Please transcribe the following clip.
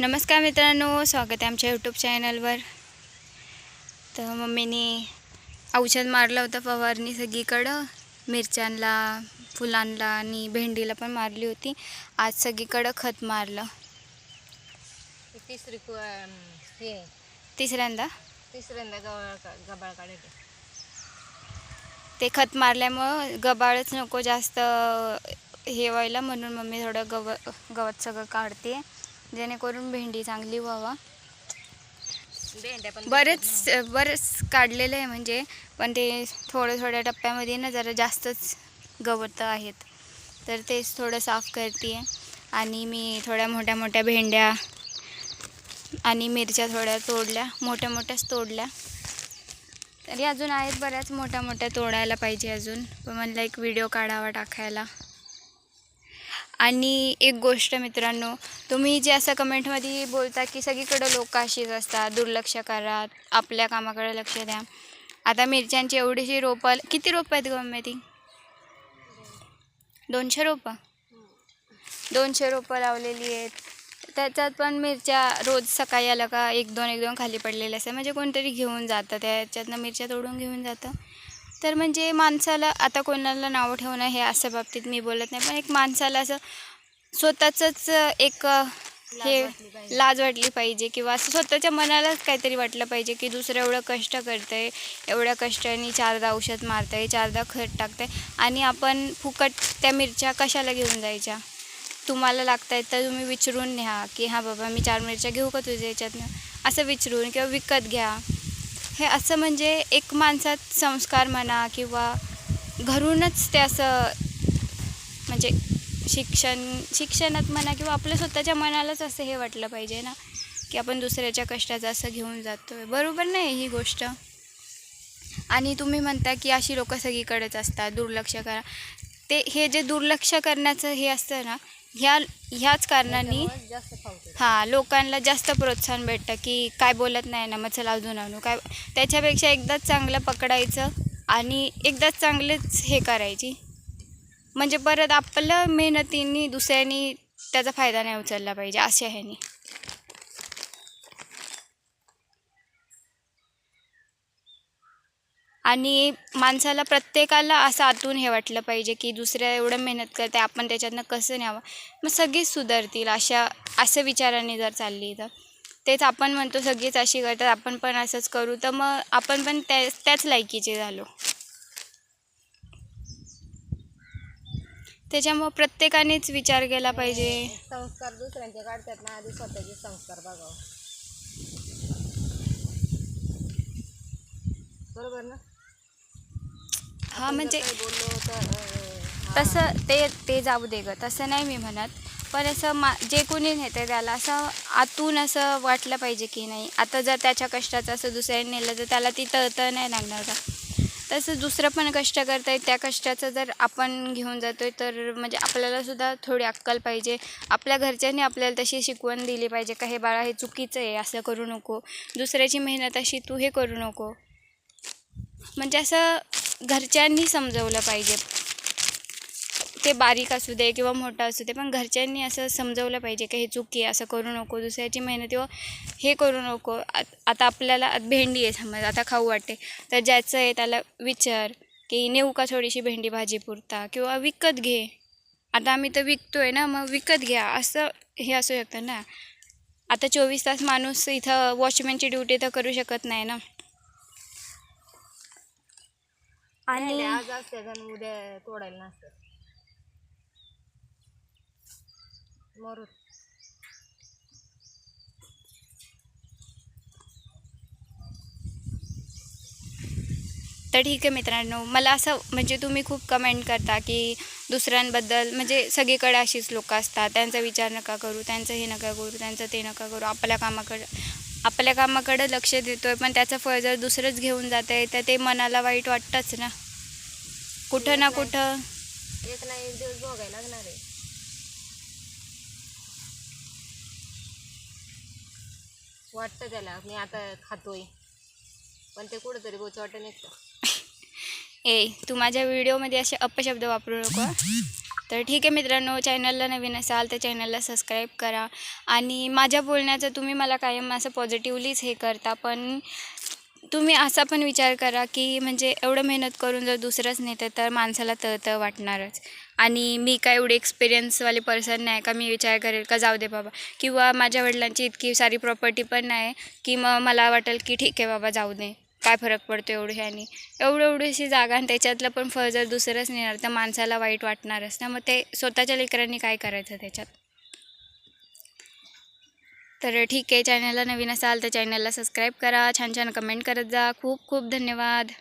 नमस्कार मित्रांनो स्वागत आहे आमच्या यूट्यूब चॅनलवर तर मम्मीने औषध मारलं होतं फवारणी सगळीकडं. मिरच्यांना फुलांना आणि भेंडीला पण मारली होती. आज सगळीकडं खत मारलं. तिसरी कु- अं, हे. तिसऱ्यांदा? तिसऱ्यांदा गबाळ का- गबाळ काढायचे. ते खत मारल्यामुळं गबाळच नको जास्त हे व्हायला म्हणून मम्मी थोडं गव गवत सगळं काढते. जेणेकरून भेंडी चांगली व्हावा. भेंड्या पण बरेच बरेच काढलेलं आहे म्हणजे पण ते थोड्या थोड्या टप्प्यामध्ये ना जरा जास्तच गवत आहेत. तर तेच थोडं साफ करते आणि मी थोड्या मोठ्या मोठ्या भेंड्या आणि मिरच्या थोड्या तोडल्या मोठ्या मोठ्याच तोडल्या. तरी अजून आहेत बऱ्याच मोठ्या मोठ्या तोडायला पाहिजे अजून. पण मला एक व्हिडिओ काढावा टाकायला. आणि एक गोष्ट मित्रांनो तुम्ही जे असं कमेंटमध्ये बोलता की सगळीकडं लोक अशीच असतात दुर्लक्ष करा आपल्या कामाकडे लक्ष द्या. आता मिरच्यांची एवढीशी रोपं किती रोपं आहेत गं दोनशे रोपं? दोनशे रोपं लावलेली आहेत. त्याच्यात पण मिरच्या रोज सकाळी आलं का एक दोन एक दोन खाली पडलेले असतात. म्हणजे कोणतरी घेऊन जातं त्याच्यातनं मिरच्या तोडून घेऊन जातं. तर म्हणजे माणसाला आता कोणाला नावं ठेवणं हे असं बाबतीत मी बोलत नाही पण एक माणसाला असं स्वतःचंच एक हे लाज वाटली पाहिजे किंवा असं स्वतःच्या मनालाच काहीतरी वाटलं पाहिजे की दुसरं एवढं कष्ट करतं आहे एवढ्या कष्टाने चारदा औषध मारतं आहे चारदा खत टाकतं आहे आणि आपण फुकट त्या मिरच्या कशाला घेऊन जायच्या? तुम्हाला लागत आहेत तर तुम्ही विचारून न्या की हां बाबा मी चार मिरच्या घेऊ का तुझ्या याच्यातनं? असं विचारून किंवा विकत घ्या. हे असं म्हणजे एक माणसात संस्कार म्हणा किंवा घरूनच ते असं म्हणजे शिक्षण शिक्षणात म्हणा किंवा आपल्या स्वतःच्या मनालाच असं हे वाटलं पाहिजे ना की आपण दुसऱ्याच्या कष्टाचं असं घेऊन जातो आहे बरोबर नाही ही गोष्ट. आणि तुम्ही म्हणता की अशी लोकं सगळीकडेच असतात दुर्लक्ष करा. ते हे जे दुर्लक्ष करण्याचं हे असतं ना ह्या ह्याच कारणाने हां लोकांना जास्त प्रोत्साहन भेटतं की काय बोलत नाही ना मग चला अजून आणू. काय त्याच्यापेक्षा एकदाच चांगलं पकडायचं आणि एकदाच चांगलेच हे करायची. म्हणजे परत आपलं मेहनतीने दुसऱ्यांनी त्याचा फायदा नाही उचलला पाहिजे अशा ह्याने. आणि माणसाला प्रत्येकाला असं आतून हे वाटलं पाहिजे की दुसऱ्या एवढं मेहनत करते आपण त्याच्यातनं कसं न्यावं? मग सगळीच सुधारतील अशा असं विचाराने जर चालली तर. तेच आपण म्हणतो सगळीच अशी करतात आपण पण असंच करू. तर मग आपण पण त्या त्याच लायकीचे झालो. त्याच्यामुळं प्रत्येकानेच विचार केला पाहिजे. संस्कार दुसऱ्यांचे काढतात ना आधी स्वतःचे संस्कार बघावं. बरोबर ना? हा म्हणजे तसं ते ते जाऊ दे ग तसं नाही मी म्हणत. पण असं मा जे कोणी नेते त्याला असं आतून असं वाटलं पाहिजे की नाही. आता जर त्याच्या कष्टाचं असं दुसऱ्याने नेलं तर त्याला ती तळतळ नाही लागणार का तसं दुसरं पण कष्ट करतायत त्या कष्टाचं जर आपण घेऊन जातोय तर म्हणजे आपल्याला सुद्धा थोडी अक्कल पाहिजे. आपल्या घरच्यांनी आपल्याला तशी शिकवण दिली पाहिजे का हे बाळा हे चुकीचं आहे असं करू नको. दुसऱ्याची मेहनत अशी तू हे करू नको. म्हणजे असं घरच्यांनी समजवलं पाहिजे. ते बारीक असू दे किंवा मोठा असू दे पण घरच्यांनी असं समजवलं पाहिजे की हे चुकी आहे असं करू नको दुसऱ्याची मेहनत किंवा हे करू नको. आता आपल्याला भेंडी आहे समज आता खाऊ वाटते. तर ज्याचं आहे त्याला विचार की नेऊ का थोडीशी भेंडी भाजी पुरता किंवा विकत घे. आता आम्ही तर विकतो आहे ना मग विकत घ्या. असं हे असू शकतं ना. आता चोवीस तास माणूस इथं वॉचमॅनची ड्युटी तर करू शकत नाही ना. आणि आज असते आणि उद्या तोडायला नसतं. मरू तर ठीक आहे मित्रांनो मला असं म्हणजे तुम्ही खूप कमेंट करता की दुसऱ्यांबद्दल म्हणजे सगळीकडे अशीच लोकं असतात. त्यांचा विचार नका करू त्यांचं हे नका करू त्यांचं ते नका करू आपल्या कामाकडं आपल्या कामाकडं लक्ष देतोय पण त्याचं फळ जर दुसरंच घेऊन जात आहे तर ते मनाला वाईट वाटतंच ना. कुठं ना कुठं. एक ना एक दिवस भोगायला लागणार आहे. वाटतं त्याला मी आता खातोय. पण ते कुठंतरी बोच वाटत निघतं. ए तू माझ्या व्हिडिओमध्ये असे अपशब्द वापरू नको. तर ठीक आहे मित्रांनो चॅनलला नवीन असाल तर चॅनलला सबस्क्राईब करा. आणि माझ्या बोलण्याचं तुम्ही मला कायम असं पॉझिटिव्हलीच हे करता पण तुम्ही असा पण विचार करा की म्हणजे एवढं मेहनत करून जर दुसरंच नेतं तर माणसाला तळतळ वाटणारच. आणि मी काय एवढी एक्सपिरियन्सवाले पर्सन नाही का मी विचार करेल का जाऊ दे बाबा. किंवा माझ्या वडिलांची इतकी सारी प्रॉपर्टी पण नाही की मग मला वाटेल की ठीक आहे बाबा जाऊ दे. काय फरक पडतो एवढी ह्यानी? एवढं एवढीशी जागा आणि त्याच्यातलं पण फळ जर दुसरंच नेणार तर माणसाला वाईट वाटणारच ना. मग ते स्वतःच्या लेकरांनी काय करायचं त्याच्यात? तर ठीक आहे चॅनलला नवीन असाल तर चॅनलला सबस्क्राईब करा. छान छान कमेंट करत जा. खूप खूप धन्यवाद.